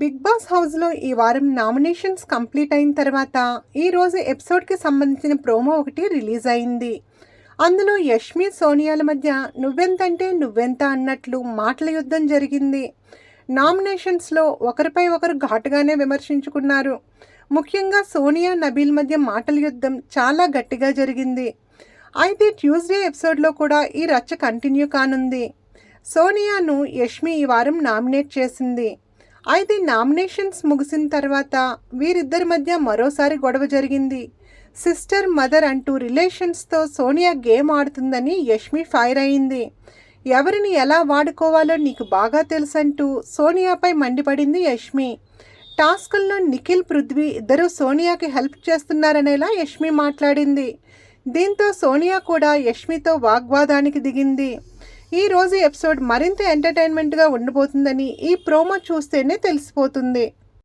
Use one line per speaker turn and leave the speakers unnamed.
Big boss హౌస్లో ఈ వారం నామినేషన్స్ కంప్లీట్ అయిన తర్వాత ఈరోజు ఎపిసోడ్కి సంబంధించిన ప్రోమో ఒకటి రిలీజ్ అయింది. అందులో యష్మి సోనియాల మధ్య నువ్వెంతంటే నువ్వెంత అన్నట్లు మాటల యుద్ధం జరిగింది. నామినేషన్స్లో ఒకరిపై ఒకరు ఘాటుగానే విమర్శించుకున్నారు. ముఖ్యంగా సోనియా నబీల్ మధ్య మాటల యుద్ధం చాలా గట్టిగా జరిగింది. అయితే ట్యూస్డే ఎపిసోడ్లో కూడా ఈ రచ్చ కంటిన్యూ కానుంది. సోనియాను యష్మి ఈ వారం నామినేట్ చేసింది. అయితే నామినేషన్స్ ముగిసిన తర్వాత వీరిద్దరి మధ్య మరోసారి గొడవ జరిగింది. సిస్టర్ మదర్ అంటూ రిలేషన్స్తో సోనియా గేమ్ ఆడుతుందని యష్మి ఫైర్ అయింది. ఎవరిని ఎలా వాడుకోవాలో నీకు బాగా తెలుసంటూ సోనియాపై మండిపడింది యష్మి. టాస్కుల్లో నిఖిల్ పృథ్వీ ఇద్దరూ సోనియాకి హెల్ప్ చేస్తున్నారనేలా యష్మి మాట్లాడింది. దీంతో సోనియా కూడా యష్మితో వాగ్వాదానికి దిగింది. ఈ రోజు ఎపిసోడ్ మరింత ఎంటర్టైన్మెంట్గా ఉండబోతుందని ఈ ప్రోమో చూస్తేనే తెలిసిపోతుంది.